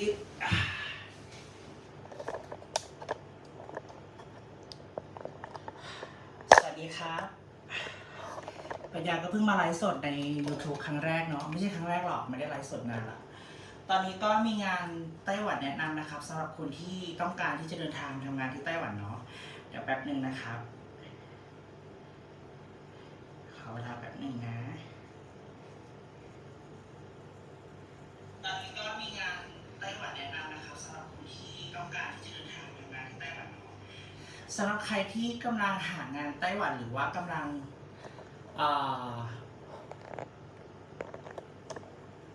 อึ๊บสวัสดีครับปัญญาก็เพิ่งมาไลฟ์สดใน YouTube ครั้งแรกเนาะไม่ใช่ครั้งแรกหรอกไม่ได้ไลฟ์สดนานละตอนนี้ก็มีงานไต้หวันแนะนำนะครับสำหรับคนที่ต้องการที่จะเดินทางทำงานที่ไต้หวันเนาะเดี๋ยวแป๊บหนึ่งนะครับขอเวลาแป๊บหนึ่งนะ ตอนนี้ก็มีงานไต้หวันแนะนำนะครับสำหรับคนที่ต้องการที่จะเดินทางทำงานที่ไต้หวันเนาะสำหรับใครที่กำลังหางานไต้หวันหรือว่ากำลังเอ่อ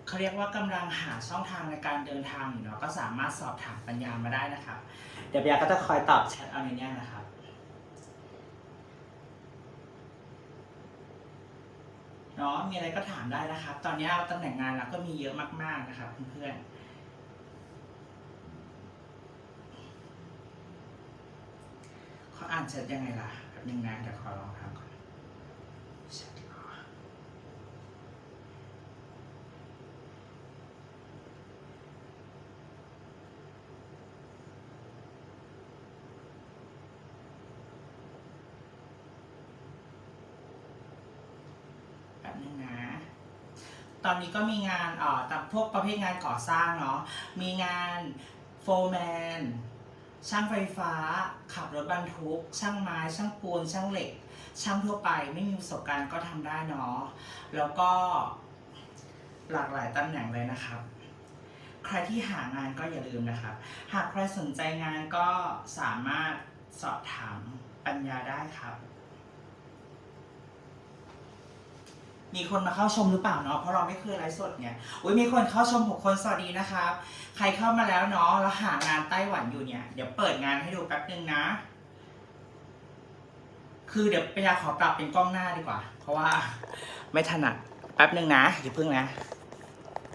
เขาเรียกว่ากำลังหาช่องทางในการเดินทางอยู่เนาะก็สามารถสอบถามปัญญามาได้นะครับเดี๋ยวปัญญาก็จะคอยตอบแชทเอาในเนี้ยนะครับเนาะมีอะไรก็ถามได้นะครับ ตอนนี้ตำแหน่งงานเราก็มีเยอะมากๆนะครับเพื่อนๆเขา อ่านแชทยังไงล่ะแป๊บนึงนะเดี๋ยวขอลองทำก่อนแชทเหรอแป๊บนึงนะตอนนี้ก็มีงานเอ่อแต่พวกประเภทงานก่อสร้างเนาะมีงานโฟร์แมน ช่างไฟฟ้า ขับรถบรรทุก ช่างไม้ ช่างปูน ช่างเหล็ก ช่างทั่วไปไม่มีประสบการณ์ก็ทำได้เนาะ แล้วก็หลากหลายตำแหน่งเลยนะครับ ใครที่หางานก็อย่าลืมนะครับ หากใครสนใจงานก็สามารถสอบถามปัญญาได้ครับ มีคนมาเข้าชมหรือเปล่าเนาะเพราะเราไม่เคยไลฟ์สดไงอุ้ยมีคนเข้าชมหกคนสวัสดีนะครับใครเข้ามาแล้วเนาะแล้วหางานไต้หวันอยู่เนี่ย เดี๋ยวเปิดงานให้ดูแป๊บนึงนะ คือเดี๋ยวปัญญาขอปรับเป็นกล้องหน้าดีกว่า เพราะว่า ไม่ถนัดแป๊บนึงนะอย่าเพิ่งนะ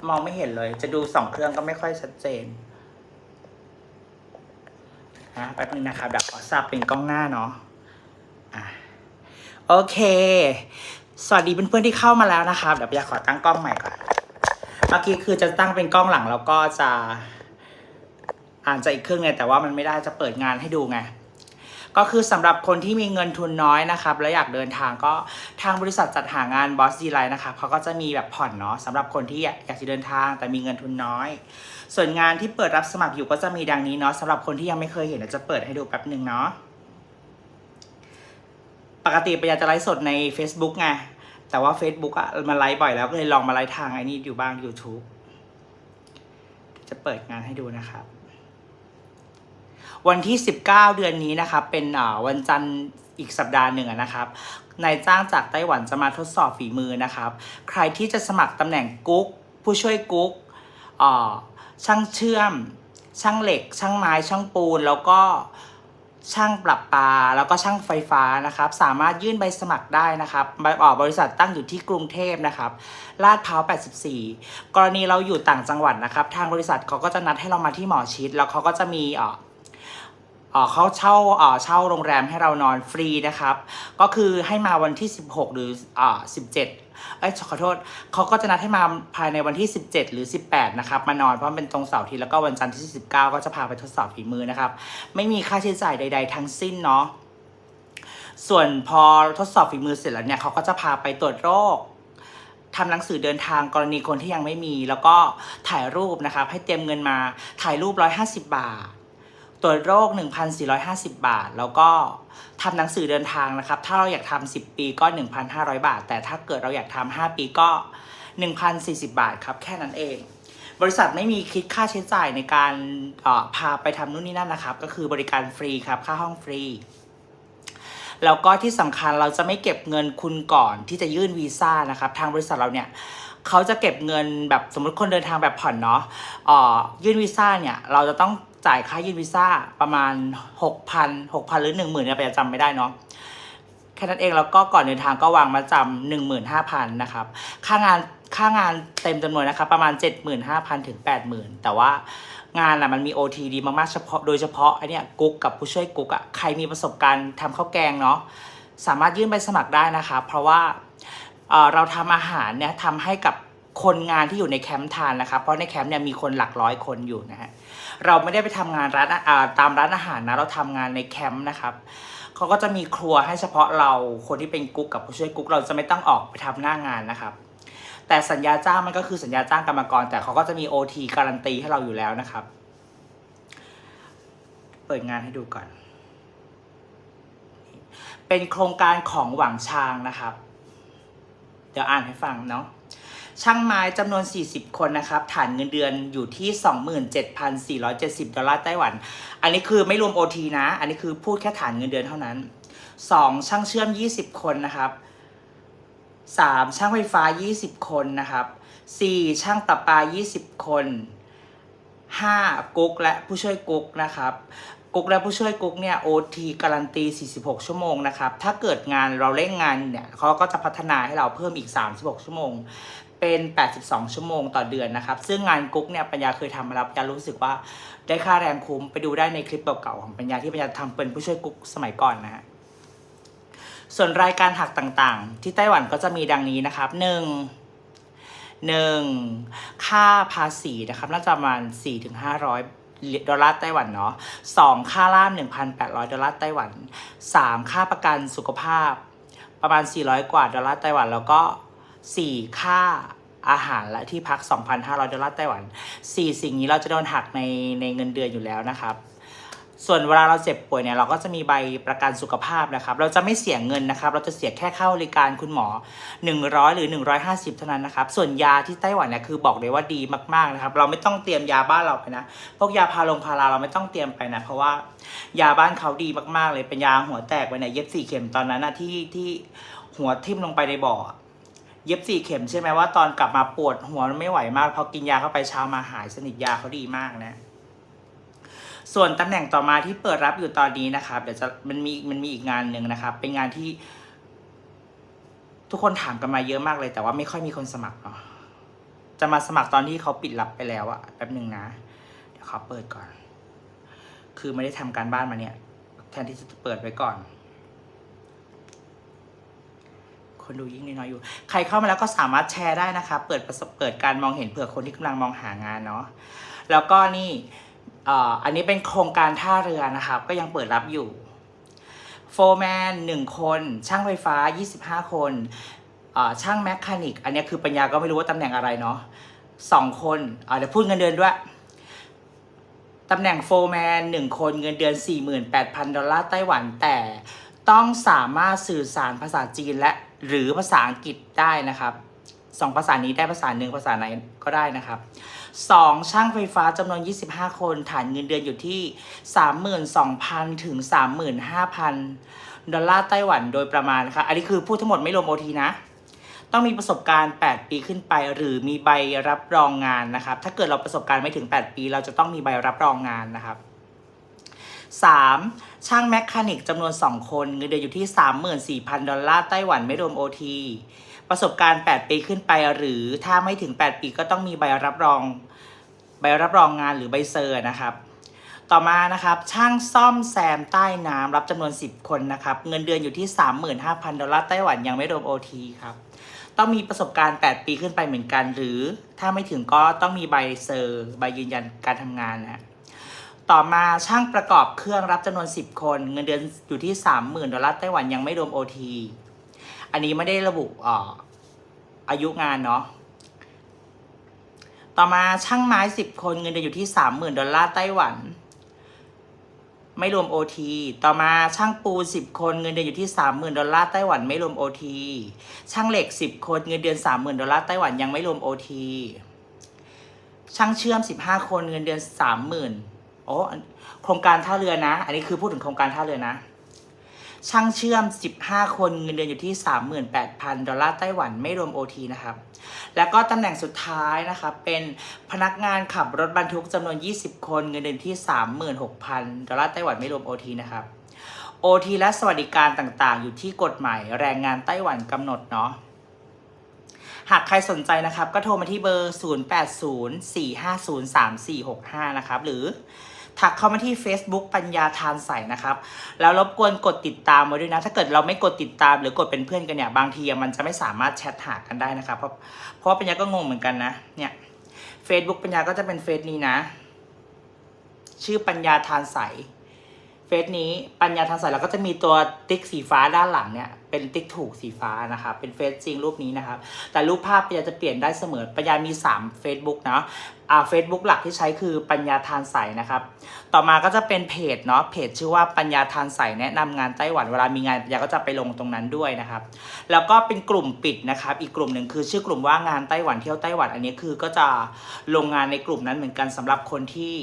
มองไม่เห็นเลย จะดูสองเครื่องก็ไม่ค่อยชัดเจนนะแป๊บนึงนะครับเดี๋ยวขอสับเป็นกล้องหน้าเนาะอะโอเค สวัสดีเพื่อนๆที่เข้ามาแล้วนะครับ เดี๋ยวอยากขอตั้งกล้องใหม่ก่อน เมื่อกี้คือจะตั้งเป็นกล้องหลังแล้วก็จะอ่านจะอีกเครื่องไงแต่ว่ามันไม่ได้จะเปิดงานให้ดูไง ก็คือสำหรับคนที่มีเงินทุนน้อยนะครับ และอยากเดินทางก็ทางบริษัทจัดหางานบอสดีไลน์นะครับเขาก็จะมีแบบผ่อนเนาะสำหรับคนที่อยากจะเดินทางแต่มีเงินทุนน้อย ส่วนงานที่เปิดรับสมัครอยู่ก็จะมีดังนี้เนาะสำหรับคนที่ยังไม่เคยเห็นจะเปิดให้ดูแป๊บหนึ่งเนาะปกติปยาจะไลฟ์สดใน Facebook ไง แต่ว่า Facebook อะมาไลฟ์บ่อยแล้วก็เลยลองมาไลฟ์ทางไอ้นี่อยู่บ้าง YouTube จะเปิดงานให้ดูนะครับ วันที่ 19 เดือนนี้นะครับ เป็นอ่าวันจันทร์อีกสัปดาห์หนึ่งนะครับนายจ้างจากไต้หวันจะมาทดสอบฝีมือนะครับ ใครที่จะสมัครตำแหน่งกุ๊ก ผู้ช่วยกุ๊กอ่าช่างเชื่อม ช่างเหล็ก ช่างไม้ ช่างปูน แล้วก็ ช่างปรับปาแล้วก็ช่างไฟฟ้านะครับ สามารถยื่นใบสมัครได้นะครับใบออกบริษัทตั้งอยู่ที่กรุงเทพนะครับลาดพร้าว 84 กรณีเราอยู่ต่างจังหวัดนะครับ ทางบริษัทเขาก็จะนัดให้เรามาที่หมอชิด แล้วเขาก็จะมีเอ่อ เขาเช่าเช่าโรงแรมให้เรานอนฟรีนะครับ ก็คือให้มาวันที่ 16 หรืออ17เอ้ยขอโทษเขาก็จะนัดให้มาภายในวันที่ 17 หรือ 18 นะครับ มานอนเพราะเป็นตรงเสาร์ทิตย์แล้วก็วันจันทร์ที่ 19 ก็จะพาไปทดสอบฝีมือนะครับ ไม่มีค่าใช้จ่ายใด ๆ ทั้งสิ้นเนาะส่วนพอทดสอบฝีมือเสร็จแล้วเนี่ยเขาก็จะพาไปตรวจโรคทำหนังสือเดินทางกรณีคนที่ยังไม่มี แล้วก็ถ่ายรูปนะครับให้เตรียมเงินมาถ่ายรูป 150 บาท ตรวจโรค 1,450 บาท แล้วก็ทำหนังสือเดินทางนะครับ ถ้าเราอยากทำ10 ปีก็ 1,500 บาท แต่ถ้าเกิดเราอยากทำ5ปีก็ 1,040 บาทครับ แค่นั้นเอง บริษัทไม่มีคิดค่าใช้จ่ายในการพาไปทำนู่นนี่นั่นนะครับ ก็คือบริการฟรีครับ ค่าห้องฟรี แล้วก็ที่สำคัญเราจะไม่เก็บเงินคุณก่อนที่จะยื่นวีซ่านะครับ ทางบริษัทเราเนี่ยเขาจะเก็บเงินแบบสมมติคนเดินทางแบบผ่อนเนาะออยื่นวีซ่าเนี่ย เราจะต้อง จ่ายค่ายื่นวีซ่าประมาณ 6,000 6,000 หรือ 10,000เนี่ยไปจำไม่ได้เนาะแค่นั้นเองแล้วก็ก่อนเดินทางก็วางมาจำ15,000นะครับค่างานค่างานเต็มจำนวนนะครับประมาณ 75,000 ถึง 80,000 แต่ว่างานอะมันมี OT ดีมากๆเฉพาะโดยเฉพาะไอเนี่ยกุ๊กกับผู้ช่วยกุ๊กอะใครมีประสบการณ์ทำข้าวแกงเนาะสามารถยื่นใบสมัครได้นะคะ เพราะว่าเอ่อเราทำอาหารเนี่ยทำให้กับคนงานที่อยู่ในแคมป์ทานนะครับเพราะในแคมป์เนี่ยมีคนหลักร้อยคนอยู่นะฮะ เราไม่ได้ไปทำงานร้านตามร้านอาหารนะ เราทำงานในแคมป์นะครับเขาก็จะมีครัวให้เฉพาะเราคนที่เป็นกุ๊กกับผู้ช่วยกุ๊กเราจะไม่ต้องออกไปทำหน้างานนะครับ แต่สัญญาจ้างมันก็คือสัญญาจ้างกรรมกรแต่เขาก็จะมี OT การันตีให้เราอยู่แล้วนะครับ เปิดงานให้ดูก่อน เป็นโครงการของหวังชางนะครับ เดี๋ยวอ่านให้ฟังเนาะ ช่างไม้จำนวน 40 คนนะครับฐานเงินเดือนอยู่ที่ 27,470 ดอลลาร์ไต้หวัน อันนี้คือไม่รวม OT นะ อันนี้คือพูดแค่ฐานเงินเดือนเท่านั้น 2. ช่างเชื่อม 20 คนนะครับ 3. ช่างไฟฟ้า 20 คนนะครับ 4. ช่างประปา20 คน 5. กุ๊กและผู้ช่วยกุ๊กนะครับกุ๊กและผู้ช่วยกุ๊กเนี่ย OT การันตี 46 ชั่วโมงนะครับ ถ้าเกิดงานเราเร่งงานเนี่ยเขาก็จะพัฒนาให้เราเพิ่มอีก 36 ชั่วโมง เป็น 82 ชั่วโมงต่อเดือนนะครับ ซึ่งงานกุ๊กเนี่ยปัญญาเคยทำมาแล้วปัญญารู้สึกว่าได้ค่าแรงคุ้มไปดูได้ในคลิปเก่าๆของปัญญาที่ปัญญาทำเป็นผู้ช่วยกุ๊กสมัยก่อนนะฮะส่วนรายการหักต่างๆ ที่ไต้หวันก็จะมีดังนี้นะครับหนึ่งหนึ่งค่าภาษีนะครับน่าจะประมาณ4ี่ถึงห้าร้อยดอลลาร์ไต้หวันเนาะสองค่าล่าม 1,800 ดอลลาร์ไต้หวันสามค่าประกันสุขภาพประมาณ 400 กว่าดอลลาร์ไต้หวัน แล้วก็ สี่ค่าอาหารและที่พัก 2,500 ดอลลาร์ไต้หวันสี่สิ่งนี้เราจะโดนหักในในเงินเดือนอยู่แล้วนะครับ ส่วนเวลาเราเจ็บป่วยเนี่ยเราก็จะมีใบประกันสุขภาพนะครับ เราจะไม่เสียเงินนะครับ เราจะเสียแค่ค่าบริการคุณหมอ 100 หรือ 150 เท่านั้นนะครับ ส่วนยาที่ไต้หวันเนี่ยคือบอกเลยว่าดีมากๆนะครับ เราไม่ต้องเตรียมยาบ้านเราไปนะ พวกยาพาลงพาราเราไม่ต้องเตรียมไปนะ เพราะว่ายาบ้านเขาดีมากๆเลย เป็นยาหัวแตกไปเนี่ยเย็บสี่เข็มตอนนั้นนะที่ที่หัวทิ่มลงไปในบ่อ เย็บสี่เข็มใช่ไหมว่าตอนกลับมาปวดหัวมันไม่ไหวมากพอกินยาเข้าไปเช้ามาหายสนิทยาเขาดีมากนะส่วนตำแหน่งต่อมาที่เปิดรับอยู่ตอนนี้นะครับเดี๋ยวจะมันมีมันมีอีกงานหนึ่งนะครับ เป็นงานที่ ทุกคนถามกันมาเยอะมากเลย แต่ว่าไม่ค่อยมีคนสมัครเนาะจะมาสมัครตอนที่เขาปิดรับไปแล้วอะแป๊บหนึ่งนะ เดี๋ยวเขาเปิดก่อน คือไม่ได้ทำการบ้านมาเนี่ย แทนที่จะเปิดไว้ก่อน คนดูยิ่งน้อยอยู่ ใครเข้ามาแล้วก็สามารถแชร์ได้นะคะ เปิดประสบเปิดการมองเห็นเผื่อคนที่กำลังมองหางานเนาะแล้วก็นี่อันนี้เป็นโครงการท่าเรือนะครับก็ยังเปิดรับอยู่โฟร์แมนหนึ่งคน ช่างไฟฟ้า 25 คนช่างแมคคานิก อันนี้คือปัญญาก็ไม่รู้ว่าตำแหน่งอะไรเนาะสองคนเดี๋ยวพูดเงินเดือนด้วยตำแหน่งโฟร์แมนหนึ่งคนเงินเดือน 48,000 ดอลลาร์ไต้หวันแต่ ต้องสามารถสื่อสารภาษาจีนและหรือภาษาอังกฤษได้นะครับสองภาษานี้ได้ภาษาหนึ่งภาษาไหนก็ได้นะครับสองช่างไฟฟ้าจำนวน 25 คน ฐานเงินเดือนอยู่ที่ 32,000 ถึง 35,000 ดอลลาร์ไต้หวันโดยประมาณนะคะอันนี้คือพูดทั้งหมดไม่รวมโอทีนะ ต้องมีประสบการณ์ 8 ปีขึ้นไป หรือมีใบรับรองงานนะครับ ถ้าเกิดเราประสบการณ์ไม่ถึง 8 ปี เราจะต้องมีใบรับรองงานนะครับ 3. ช่างแมคคานิกจำนวน 2 คน เงินเดือนอยู่ที่ 34,000 ดอลลาร์ไต้หวันไม่รวม OT ประสบการณ์ 8 ปีขึ้นไปหรือถ้าไม่ถึง 8 ปีก็ต้องมีใบรับรอง ใบรับรองงานหรือใบเซอร์นะครับ ต่อมานะครับ ช่างซ่อมแซมใต้น้ำรับจำนวน 10 คนนะครับ เงินเดือนอยู่ที่ 35,000 ดอลลาร์ไต้หวันยังไม่รวม OT ครับต้องมีประสบการณ์ 8 ปีขึ้นไปเหมือนกัน หรือถ้าไม่ถึงก็ต้องมีใบเซอร์ ใบยืนยันการทำงานนะ ต่อมาช่างประกอบเครื่องรับจำนวน 10 คน เงินเดือนอยู่ที่ 30,000ดอลลาร์ไต้หวันยังไม่รวม OT อันนี้ไม่ได้ระบุอออายุงานเนาะต่อมาช่างไม้ 10 คนเงินเดือนอยู่ที่ 30,000ดอลลาร์ไต้หวัน ไม่รวม OT ต่อมาช่างปู 10 คนเงินเดือนอยู่ที่ 30,000ดอลลาร์ไต้หวันไม่รวม OT ช่างเหล็ก 10 คนเงินเดือน 30,000ดอลลาร์ไต้หวันยังไม่รวม OT ช่างเชื่อม 15 คนเงินเดือน 30,000 อ้อันโครงการท่าเรือนะ อันนี้คือพูดถึงโครงการท่าเรือนะ ช่างเชื่อม 15 คนเงินเดือนอยู่ที่ 38,000 ดอลลาร์ไต้หวันไม่รวม OT นะครับ แล้วก็ตำแหน่งสุดท้ายนะครับเป็นพนักงานขับรถบรรทุกจำนวน 20 คนเงินเดือนที่ 36,000 ดอลลาร์ไต้หวันไม่รวม OT นะครับ OT และสวัสดิการต่างๆ อยู่ที่กฎหมายแรงงานไต้หวันกำหนดเนาะหากใครสนใจนะครับ ก็โทรมาที่เบอร์ 0804503465 นะครับ หรือ ทักเข้ามาที่ Facebook ปัญญาทานใสนะครับ แล้วรบกวนกดติดตามไว้ด้วยนะ ถ้าเกิดเราไม่กดติดตามหรือกดเป็นเพื่อนกันเนี่ย บางทีมันจะไม่สามารถแชทหากันได้นะครับ เพราะเพราะปัญญาก็งงเหมือนกันนะ เนี่ยเฟซบุ๊กปัญญาก็จะเป็นเฟซนี้นะ ชื่อปัญญาทานใส เฟซนี้ปัญญาทางสายเราก็จะมีตัวติ๊กสีฟ้าด้านหลังเนี่ยเป็นติ๊กถูกสีฟ้านะครับเป็นเฟซจริงรูปนี้นะครับ แต่รูปภาพปัญญาจะเปลี่ยนได้เสมอปัญญามี 3 Facebook เนาะอ่าเฟซบุ๊กหลักที่ใช้คือปัญญาทานใสนะครับ ต่อมาก็จะเป็นเพจเนาะเพจชื่อว่าปัญญาทานใสแนะนำงานไต้หวันเวลามีงานปัญญาก็จะไปลงตรงนั้นด้วยนะครับ แล้วก็เป็นกลุ่มปิดนะครับ อีกกลุ่มหนึ่งคือชื่อกลุ่มว่างานไต้หวันเที่ยวไต้หวันอันนี้คือก็จะลงงานในกลุ่มนั้นเหมือนกันสำหรับคนที่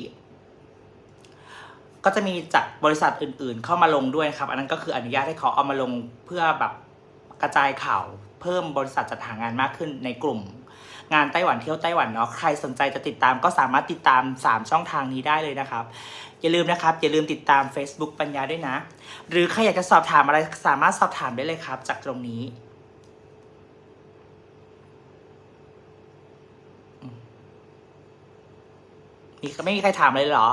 ก็จะมีจากบริษัทอื่นๆ เข้ามาลงด้วยครับ อันนั้นก็คืออนุญาตให้เขาเอามาลงเพื่อแบบกระจายข่าว เพิ่มบริษัทจัดหางานมากขึ้นในกลุ่ม งานไต้หวันเที่ยวไต้หวันเนาะใครสนใจจะติดตามก็สามารถติดตาม 3 ช่องทางนี้ได้เลยนะครับ อย่าลืมนะครับ อย่าลืมติดตาม Facebook ปัญญาด้วยนะ หรือใครอยากจะสอบถามอะไรสามารถสอบถามได้เลยครับ จากตรงนี้มีไม่มีใครถามเลยเหรอ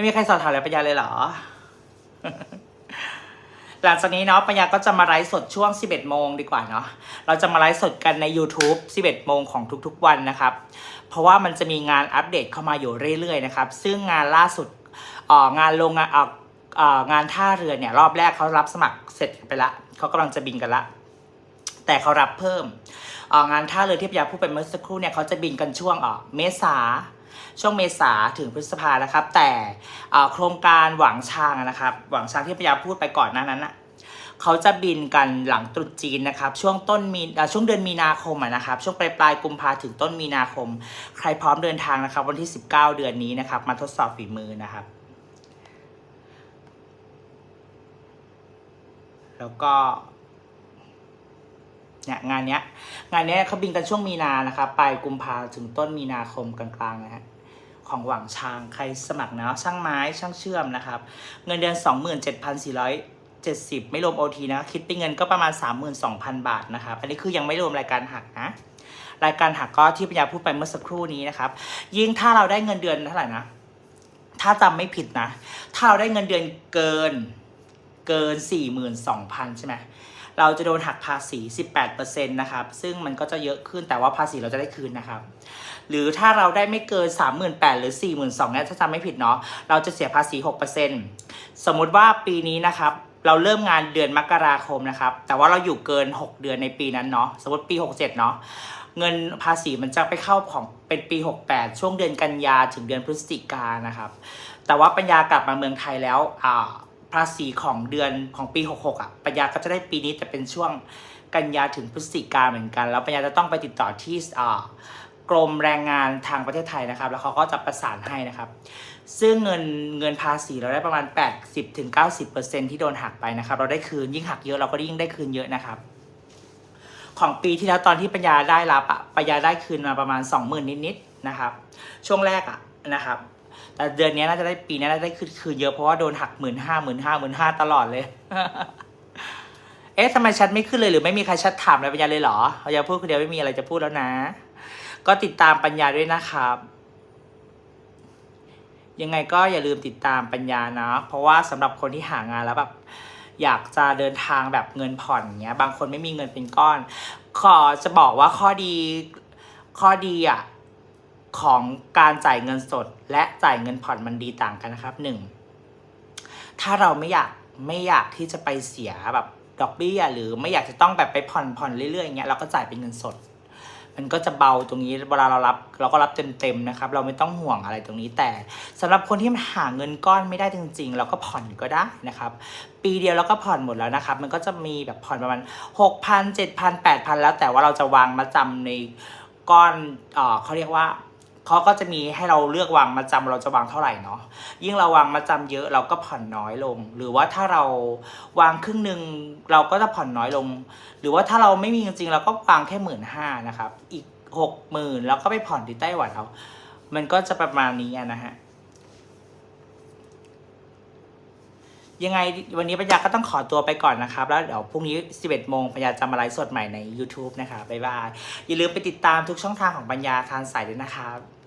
ไม่มีใครสอบถามอะไรปัญญาเลยเหรอ หลังจากนี้เนาะปัญญาก็จะมาไลฟ์สดช่วง 11 โมงดีกว่าเนาะเราจะมาไลฟ์สดกันใน YouTube 11 โมงของทุกๆวันนะครับ เพราะว่ามันจะมีงานอัปเดตเข้ามาอยู่เรื่อยๆนะครับ ซึ่งงานล่าสุดอองานโรงงานงานท่าเรือเนี่ยรอบแรกเขารับสมัครเสร็จไปละเขากำลังจะบินกันละ แต่เขารับเพิ่มงานท่าเรือที่ปัญญาพูดไปเมื่อสักครู่เนี่ยเขาจะบินกันช่วงเมษา ช่วงเมษาถึงพฤษภานะครับ แต่โครงการหวังช้างนะครับ หวังช้างที่พยาพูดไปก่อนหน้านั้นอะเขาจะบินกันหลังตรุษจีนนะครับ ช่วงต้นมีช่วงเดือนมีนาคมนะครับ ช่วงปลายปลายกุมภาถึงต้นมีนาคม ใครพร้อมเดินทางนะครับ วันที่ 19 เดือนนี้นะครับ มาทดสอบฝีมือนะครับ แล้วก็ เนี่ยงานเนี้ยงานเนี้ยเขาบินกันช่วงมีนานะครับปลายกุมภาถึงต้นมีนาคมกลางๆนะฮะของหวังชางใครสมัครนะช่างไม้ช่างเชื่อมนะครับ เงินเดือน 27,470 ไม่รวมโอทีนะ คิดเป็นเงินก็ประมาณ 32,000 บาทนะครับ อันนี้คือยังไม่รวมรายการหักนะ รายการหักก็ที่ปัญญาพูดไปเมื่อสักครู่นี้นะครับ ยิ่งถ้าเราได้เงินเดือนเท่าไหร่นะ ถ้าจำไม่ผิดนะ ถ้าเราได้เงินเดือนเกินเกิน 42,000 ใช่ไหม เราจะโดนหักภาษี 18%นะครับ ซึ่งมันก็จะเยอะขึ้นแต่ว่าภาษีเราจะได้คืนนะครับ หรือถ้าเราได้ไม่เกิน 38,000หรือ 42,000เนี่ยถ้าจำไม่ผิดเนาะ เราจะเสียภาษี 6%สมมุติว่าปีนี้นะครับเราเริ่มงานเดือนมกราคมนะครับ แต่ว่าเราอยู่เกิน 6 เดือนในปีนั้นเนาะ สมมติปี 67 เนาะ เงินภาษีมันจะไปเข้าของเป็นปี 68 ช่วงเดือนกันยาถึงเดือนพฤศจิกานนะครับ แต่ว่าปัญญากลับมาเมืองไทยแล้วอ่า ภาษีของเดือนของปี 66 อะปัญญาก็จะได้ปีนี้แต่เป็นช่วงกันยาถึงพฤศจิกาเหมือนกัน แล้วปัญญาจะต้องไปติดต่อที่กรมแรงงานทางประเทศไทยนะครับ แล้วเขาก็จะประสานให้นะครับ ซึ่งเงินเงินภาษีเราได้ประมาณ 80-90%ที่โดนหักไปนะครับ เราได้คืนยิ่งหักเยอะเราก็ยิ่งได้คืนเยอะนะครับ ของปีที่แล้วตอนที่ปัญญาได้รับอะปัญญาได้คืนมาประมาณ 20,000 นิดๆนะครับ ช่วงแรกอะนะครับ แต่เดือนนี้น่าจะได้ปีนี้น่าจะได้คืนคืนเยอะเพราะว่าโดนหักหมื่นห้าหมื่นห้าหมื่นห้าตลอดเลย เอ๊ะทำไมชัดไม่ขึ้นเลยหรือไม่มีใครชัดถามอะไรปัญญาเลยเหรอปัญญาพูดคนเดียวไม่มีอะไรจะพูดแล้วนะ ก็ติดตามปัญญาด้วยนะครับ ยังไงก็อย่าลืมติดตามปัญญานะ เพราะว่าสำหรับคนที่หางานแล้วแบบอยากจะเดินทางแบบเงินผ่อนเงี้ย บางคนไม่มีเงินเป็นก้อน ขอจะบอกว่าข้อดีข้อดีอะ ของการจ่ายเงินสด และจ่ายเงินผ่อนมันดีต่างกันนะครับหนึ่งถ้าเราไม่อยากไม่อยากที่จะไปเสียแบบดอกเบี้ยหรือไม่อยากจะต้องแบบไปผ่อนผ่อนเรื่อยๆอย่างเงี้ยเราก็จ่ายเป็นเงินสด มันก็จะเบาตรงนี้เวลาเรารับ เราก็รับเต็มๆนะครับ เราไม่ต้องห่วงอะไรตรงนี้แต่สำหรับคนที่มันหาเงินก้อนไม่ได้จริง ๆ เราก็ผ่อนก็ได้นะครับ ปีเดียวเราก็ผ่อนหมดแล้วนะครับ มันก็จะมีแบบผ่อนประมาณหกพันเจ็ดพันแปดพันแล้วแต่ว่าเราจะวางมาจำในก้อนเอ่อเขาเรียกว่า เขาก็จะมีให้เราเลือกวางมาจำเราจะวางเท่าไหร่เนาะยิ่งเราวางมาจำเยอะเราก็ผ่อนน้อยลง หรือว่าถ้าเราวางครึ่งหนึ่งเราก็จะผ่อนน้อยลง หรือว่าถ้าเราไม่มีจริงๆเราก็วางแค่หมื่นห้านะครับ อีกหกหมื่นแล้วก็ไปผ่อนที่ไต้หวันเอา มันก็จะประมาณนี้นะฮะยังไงวันนี้ปัญญาก็ต้องขอตัวไปก่อนนะครับ แล้วเดี๋ยวพรุ่งนี้ 11 โมงปัญญาจะมาไลฟ์สดใหม่ใน YouTube นะคะบ๊ายบาย อย่าลืมไปติดตามทุกช่องทางของปัญญาทานสายด้วยนะครับ